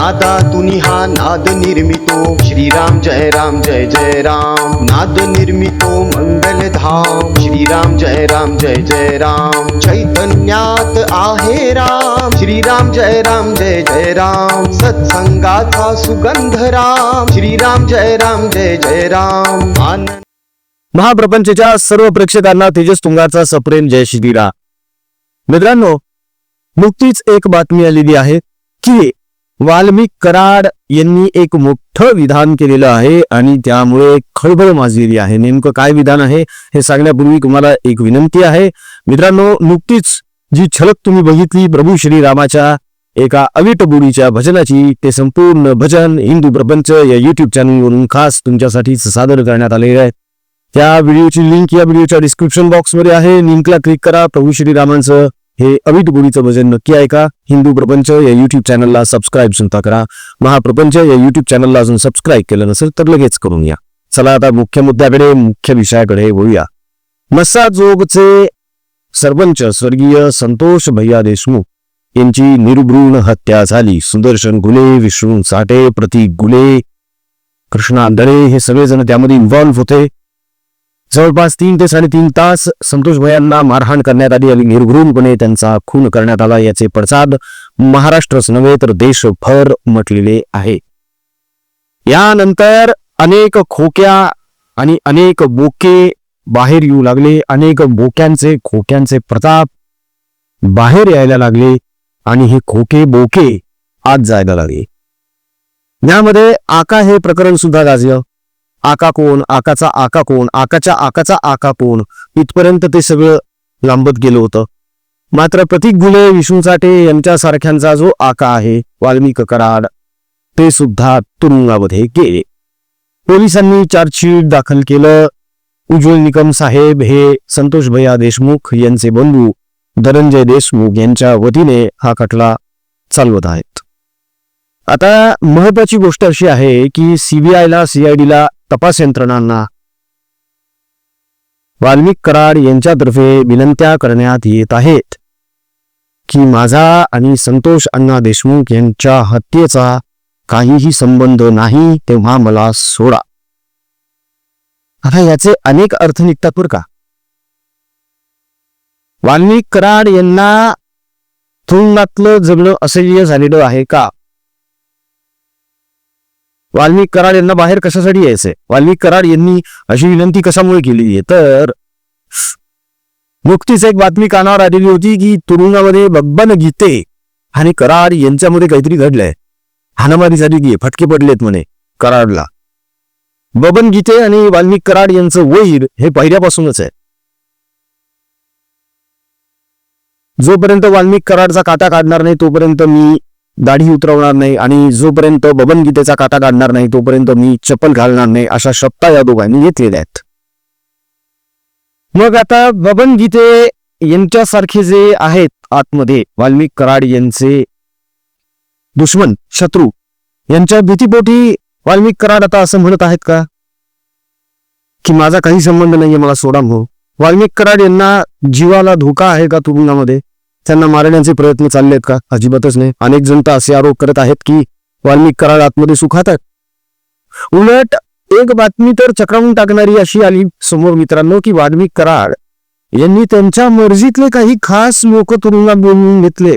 नादा तुनी हा नाद निर्मितो। श्रीराम जय राम जय जय राम। नाद निर्मितो मंगलधाम श्रीराम जय राम जय जय राम। चैतन्यात आहे राम। श्रीराम जय राम जय जय राम। सत्संगाचा सुगंध राम। श्रीराम जय राम जय जय राम। आनंद महाप्रपंचच्या सर्व प्रेक्षकांना तेजस तुंगाचा सप्रेम जय श्रीराम. मित्रांनो नुकतीच एक बातमी आलेली आहे की वाल्मिक कराड यांनी एक मोठं विधान केलेलं आहे आणि त्यामुळे खळबळ माजलेली आहे. नेमकं काय विधान आहे हे सांगण्यापूर्वी तुम्हाला एक विनंती आहे. मित्रांनो नुकतीच जी छलक तुम्ही बघितली प्रभू श्रीरामाच्या एका अविट भजनाची ते संपूर्ण भजन हिंदू प्रपंच या युट्यूब चॅनलवरून खास तुमच्यासाठी सादर करण्यात आलेले आहे. त्या व्हिडिओची लिंक या व्हिडिओच्या डिस्क्रिप्शन बॉक्समध्ये आहे. लिंकला क्लिक करा. प्रभू श्रीरामांचं हे अमित गोडीचं भजन नक्की ऐका. हिंदू प्रपंच या युट्यूब चॅनलला सबस्क्राईब सुद्धा करा. महाप्रपंच या युट्यूब चॅनलला अजून सबस्क्राईब केलं नसेल तर लगेच करून या. चला आता मुख्य मुद्द्याकडे मुख्य विषयाकडे वळूया. मस्साजोगचे सरपंच स्वर्गीय संतोष भैया देशमुख यांची निर्भ्रूण हत्या झाली. सुदर्शन गुले विष्णू साठे प्रतीक गुले कृष्णा आंधळे हे सगळेजण त्यामध्ये इन्व्हॉल्व्ह होते. जवळपास तीन ते साडेतीन तास संतोष भयांना मारहाण करण्यात आली. आणि निर्घृणपणे त्यांचा खून करण्यात आला. याचे पडसाद महाराष्ट्रच नव्हे तर देशभर उमटलेले आहे. यानंतर अनेक खोक्या आणि अनेक बोके बाहेर येऊ लागले. अनेक बोक्यांचे खोक्यांचे प्रताप बाहेर यायला लागले. आणि हे खोके बोके आत जायला लागले. यामध्ये आका हे प्रकरण सुद्धा गाजलं. आका कोण आकाचा आका कोण आकाच्या आकाचा आका कोण इथपर्यंत ते सगळं लांबत गेलं होतं. मात्र प्रतीक गुले विष्णू साठे यांच्यासारख्यांचा जो आका आहे वाल्मिक कराड ते सुद्धा तुरुंगामध्ये गेले. पोलिसांनी चार्जशीट दाखल केलं. उज्ज्वल निकम साहेब हे संतोष भैया देशमुख यांचे बंधू धनंजय देशमुख यांच्या वतीने हा खटला चालवत आहेत. आता महत्वाची गोष्ट अशी आहे की सीबीआयला सीआयडीला तपास यंत्रणांना. वाल्मिक कराड यांच्यातर्फे विनंत्या करण्यात येत आहेत की माझा आणि संतोष अण्णा देशमुख यांच्या हत्येचा काहीही संबंध नाही तेव्हा मला सोडा. आता याचे अनेक अर्थ निघतात बरं का? वाल्मिक कराड यांना तुरुंगातलं जगणं असह्य झालेलं आहे का? वाल्मिक कराड यांना बाहेर कशासाठी यायचंय? वाल्मिक कराड यांनी अशी विनंती कशामुळे केली? आहे तर नुकतीच एक बातमी कानावर आलेली होती की तुरुंगामध्ये बब्बन गीते आणि कराड यांच्यामध्ये काहीतरी घडलंय. हाणामारी झाली की फटके पडलेत म्हणे कराडला. बबन गीते आणि वाल्मिक कराड यांचं वैर हे पहिल्यापासूनच आहे. जोपर्यंत वाल्मिक कराडचा काटा काढणार नाही तोपर्यंत मी दाढी उतरवणार नाही आणि जोपर्यंत बबन गीतेचा काटा काढणार नाही तोपर्यंत मी चप्पल घालणार नाही अशा शब्दा या दोघांनी घेतलेल्या आहेत. मग आता बबन गीते यांच्यासारखे जे आहेत आतमध्ये वाल्मिक कराड यांचे दुश्मन शत्रू यांच्या भीतीपोटी वाल्मिक कराड आता असं म्हणत आहेत का? की माझा काही संबंध नाहीये मला सोडा भाऊ वाल्मिक कराड यांना जीवाला धोका आहे का तुरुंगामध्ये त्यांना मारण्याचे प्रयत्न चालले आहेत का? अजिबातच नाही. अनेक जण तर असे आरोप करत आहेत की वाल्मिक कराड आतमध्ये सुखात आहेत. उलट एक बातमी तर चक्रावून टाकणारी अशी आली समोर मित्रांनो की वाल्मिक कराड यांनी त्यांच्या मर्जीतले काही खास लोक तुरुंगात बोलवून घेतले.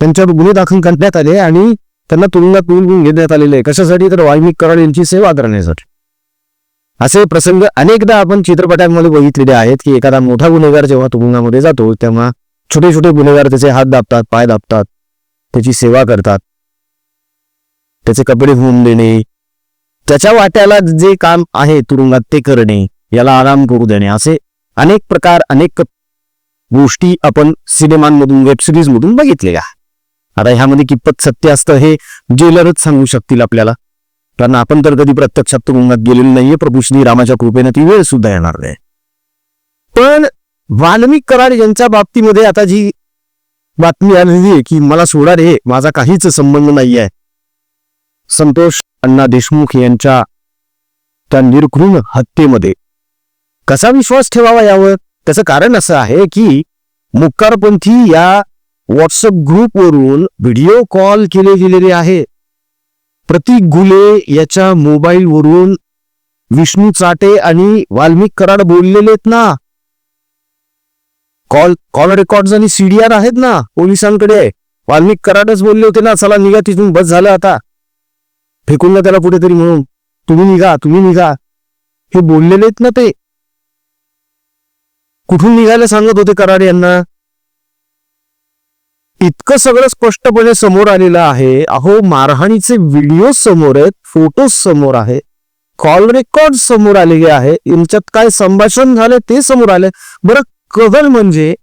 त्यांच्यावर गुन्हे दाखल करण्यात आले आणि त्यांना तुरुंगात बोलवून घेण्यात आलेले. कशासाठी? तर वाल्मिक कराड यांची सेवा करण्यासाठी. असे प्रसंग अनेकदा आपण चित्रपटांमध्ये बघितलेले आहेत की एखादा मोठा गुन्हेगार जेव्हा तुरुंगामध्ये जातो तेव्हा छोटे छोटे गुन्हेगार त्याचे हात दाबतात पाय दाबतात त्याची सेवा करतात. त्याचे कपडे होऊन देणे त्याच्या वाट्याला जे काम आहे तुरुंगात ते करणे याला आराम करू देणे. असे अनेक प्रकार अनेक गोष्टी आपण सिनेमांमधून वेब सिरीज मधून बघितलेल्या आता ह्यामध्ये कितपत सत्य असतं हे जेलरच सांगू शकतील आपल्याला. कारण आपण तर कधी प्रत्यक्षात तुरुंगात गेलेलो नाहीये प्रभू श्री रामाच्या कृपेनं ती वेळ सुद्धा येणार नाही. पण वाल्मिक कराड यांच्या बाबतीमध्ये आता जी बातमी आलेली आहे की मला सोडा रे माझा काहीच संबंध नाही आहे संतोष अण्णा देशमुख यांच्या त्या निर्घृण हत्येमध्ये. कसा विश्वास ठेवावा यावर? त्याचं कारण असं आहे की मुक्कारपंथी या व्हॉट्सअप ग्रुपवरून व्हिडिओ कॉल केले गेलेले आहे. प्रतीक गुले याच्या मोबाईल वरून विष्णू चाटे आणि वाल्मिक कराड बोललेले आहेत ना? कॉल कॉल रेकॉर्ड आणि सीडीआर आहेत ना पोलिसांकडे वाल्मिक कराडच बोलले होते ना चला निघा तिथून बस झालं आता. फेकून ना त्याला कुठेतरी म्हणून. तुम्ही निघा तुम्ही निघा. हे बोललेले आहेत ना ते. कुठून निघायला सांगत होते कराड यांना? इतकं सगळं स्पष्टपणे समोर आलेलं आहे. अहो मारहाणीचे व्हिडिओ समोर आहेत फोटो समोर आहे कॉल रेकॉर्ड समोर आलेले आहे. यांच्यात काय संभाषण झालं ते समोर आले बरं कदल म्हणजे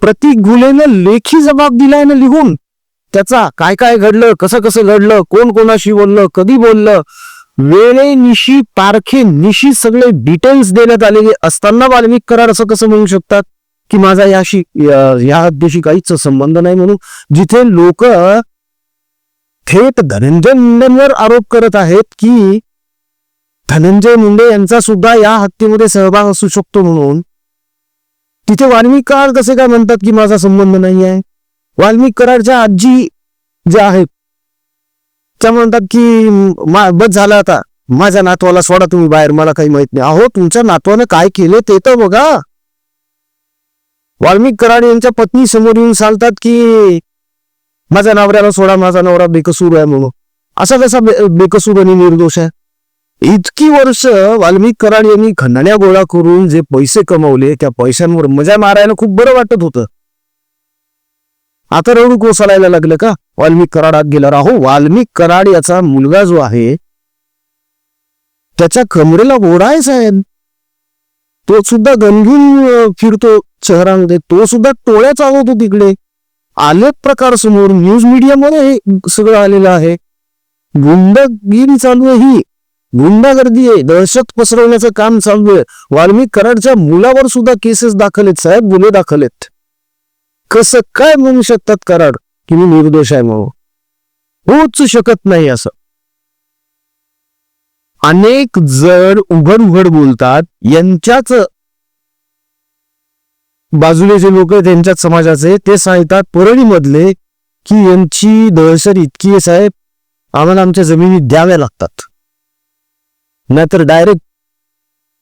प्रतीक गुलेनं लेखी जबाब दिलाय ना लिहून. त्याचा काय काय घडलं कसं कसं घडलं कोण कोणाशी बोललं कधी बोललं वेळेनिशी पारखे निशी सगळे डिटेल्स देण्यात आलेले असताना वाल्मिक करार असं कसं म्हणू शकतात? की माझा याशी या- या हद्दीशी काहीच संबंध नाही म्हणून. जिथे लोक थेट धनंजय मुंडेंवर आरोप करत आहेत की धनंजय मुंडे यांचा सुद्धा या हत्येमध्ये सहभाग असू शकतो म्हणून. तिथे वाल्मिक कसे काय म्हणतात की माझा संबंध नाही आहे? वाल्मिक कराडच्या आजी ज्या आहेत त्या म्हणतात की मा- बस झाला आता. माझ्या नातवाला सोडा तुम्ही बाहेर मला काही माहीत नाही. अहो तुमच्या नातवानं काय केले ते तर बघा. वाल्मिक कराड यांच्या पत्नी समोर येऊन सांगतात की माझ्या नवऱ्याला सोडा माझा नवरा बेकसूर आहे म्हणून. असा कसा बे- बेकसूर आणि निर्दोष आहे. इतकी वर्ष वाल्मिक कराड यांनी खंडण्या गोळा करून जे पैसे कमवले त्या पैशांवर मजा मारायला खूप बरं वाटत होतं. आता रडू कोसळायला लागलं का? वाल्मिक कराडात गेला. राहो वाल्मिक कराड याचा मुलगा जो आहे त्याच्या कमरेला ओढा आहे साहेब. तो सुद्धा गणगून फिरतो शहरामध्ये. तो सुद्धा टोळ्या चालवतो तिकडे. आले प्रकार समोर. न्यूज मीडियामध्ये हे सगळं आलेलं आहे. गुंडगिरी चालू आहे ही. गुंडागर्दी आहे. दहशत पसरवण्याचं काम चालू आहे. वाल्मिक कराडच्या मुलावर सुद्धा केसेस दाखल आहेत साहेब गुन्हे दाखल आहेत. कसं काय म्हणू शकतात कराड? की मी निर्दोष आहे म्हणून होच शकत नाही असं. अनेक जण उघड उघड बोलतात. यांच्याच बाजूले जे लोक आहेत त्यांच्याच समाजाचे ते सांगतात परळीमधले की यांची दहशत इतकी आहे साहेब. आम्हाला आमच्या जमिनी द्याव्या लागतात. नाहीतर डायरेक्ट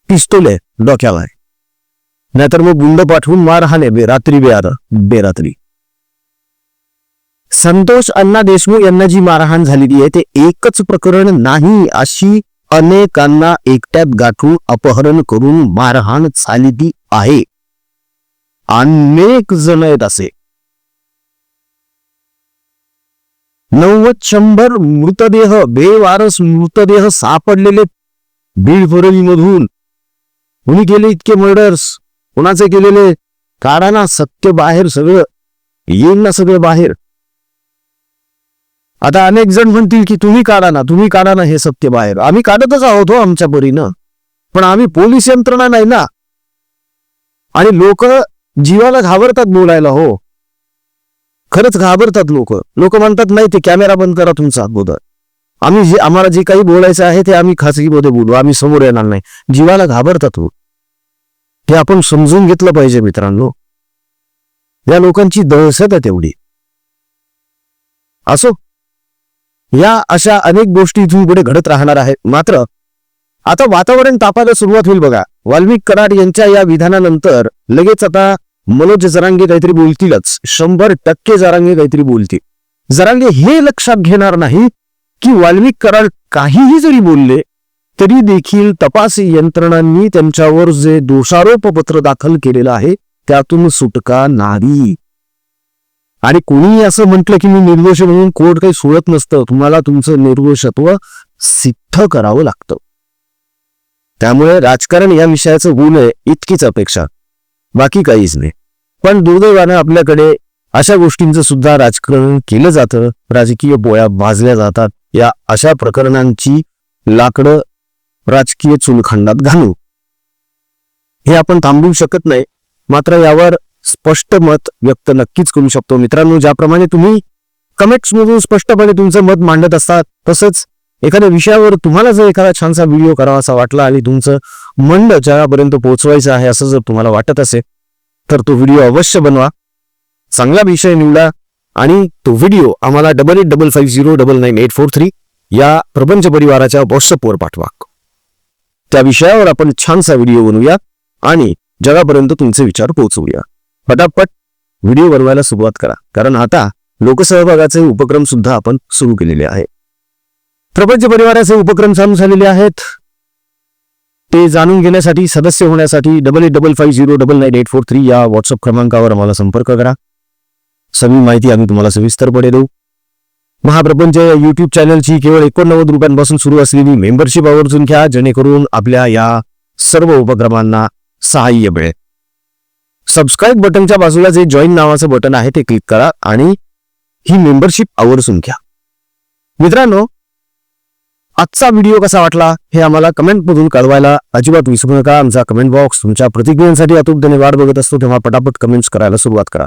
पिस्तोल आहे डोक्याला. आहे नाहीतर मग गुंड पाठवून मारहाण आहे बेरात्री बेआर बेरात्री. संतोष अण्णा देशमुख यांना जी मारहाण झालेली आहे ते एकच प्रकरण नाही अशी अनेकांना एकट्यात गाठून अपहरण करून मारहाण झालेली आहे. अनेक जण आहेत असे. नव्वद शंभर मृतदेह बेवारस मृतदेह सापडलेले बीड मधून कुणी केले इतके मर्डर्स कुणाचे केलेले? काढा ना सत्य बाहेर सगळं. येईल ना सगळं बाहेर. आता अनेक जण म्हणतील की तुम्ही काढा ना तुम्ही काढा ना हे सत्य बाहेर. आम्ही काढतच आहोत हो आमच्या परीनं. पण आम्ही पोलीस यंत्रणा नाही ना. आणि लोक जीवाला घाबरतात बोलायला हो. खरंच घाबरतात लोक. लोक म्हणतात नाही ते कॅमेरा बंद करा तुमचा अगोदर. आम्ही जे आम्हाला जे काही बोलायचं आहे ते आम्ही खासगीमध्ये बोलू. आम्ही समोर येणार नाही. जीवाला घाबरतात हो. हे आपण समजून घेतलं पाहिजे मित्रांनो. या लोकांची दहशत आहे तेवढी. असो. या अशा अनेक गोष्टी इथून पुढे घडत राहणार आहेत. मात्र आता वातावरण तापायला सुरुवात होईल बघा. वाल्मिक कराड यांच्या या विधानानंतर लगेच आता मनोज जरांगे काहीतरी बोलतीलच. शंभर टक्के जरांगे काहीतरी बोलतील. जरांगे हे लक्षात घेणार नाही की वाल्मिक कराड काहीही जरी बोलले तरी देखील तपास यंत्रणांनी त्यांच्यावर जे दोषारोप पत्र दाखल केलेलं आहे त्यातून सुटका नाही. आणि कोणीही असं म्हटलं की मी निर्दोष म्हणून कोर्ट काही सोडत नसतं तुम्हाला तुमचं निर्दोषत्व सिद्ध करावं लागतं. त्यामुळे राजकारण या विषयाचं गुण आहे इतकीच अपेक्षा. बाकी काहीच नाही. पण दुर्दैवानं आपल्याकडे अशा गोष्टींचं सुद्धा राजकारण केलं जातं राजकीय बोया भाजल्या जातात या अशा प्रकरणांची लाकडं राजकीय चुलखंडात घालू. हे आपण थांबवू शकत नाही. मात्र यावर स्पष्ट मत व्यक्त नक्कीच करू शकतो. मित्रांनो ज्याप्रमाणे तुम्ही कमेंट्स मधून स्पष्टपणे तुमचं मत मांडत असतात तसंच एखाद्या विषयावर तुम्हाला जर एखादा छानसा व्हिडिओ करावासा वाटला आणि तुमचं मंड जगापर्यंत पोहोचवायचं आहे असं जर तुम्हाला वाटत असेल तर तो व्हिडिओ अवश्य बनवा. चांगला विषय निवडा. आणि तो व्हिडिओ आम्हाला double eight double five zero double nine eight four three या प्रपंच परिवाराच्या व्हॉट्सअपवर पाठवा. त्या विषयावर आपण छानसा व्हिडिओ बनवूया आणि जगापर्यंत तुमचे विचार पोहोचवूया. पटापट व्हिडिओ बनवायला सुरुवात करा. कारण आता लोकसहभागाचे उपक्रम सुद्धा आपण सुरू केलेले आहे. प्रपंच परिवाराचे उपक्रम चालू झालेले आहेत. ते जाणून घेण्यासाठी सदस्य होण्यासाठी double eight double five zero double nine eight four three या व्हॉट्सअप क्रमांकावर आम्हाला संपर्क करा. सगळी माहिती आम्ही तुम्हाला सविस्तरपणे देऊ. महाप्रपंच या युट्यूब चॅनलची केवळ एकोणनव्वद रुपयांपासून सुरू असलेली मेंबरशिप आवर्जून घ्या जेणेकरून आपल्या या सर्व उपक्रमांना सहाय्य मिळेल. सबस्क्राईब बटनच्या बाजूला जे जॉईन नावाचं बटन आहे ते क्लिक करा आणि ही मेंबरशिप आवर्जून घ्या. मित्रांनो आजचा व्हिडिओ कसा वाटला हे आम्हाला कमेंटमधून कळवायला अजिबात विसरू नका. आमचा कमेंट बॉक्स तुमच्या प्रतिक्रियांसाठी अतुपतेने वाट बघत असतो. तेव्हा पटापट कमेंट्स करायला सुरुवात करा.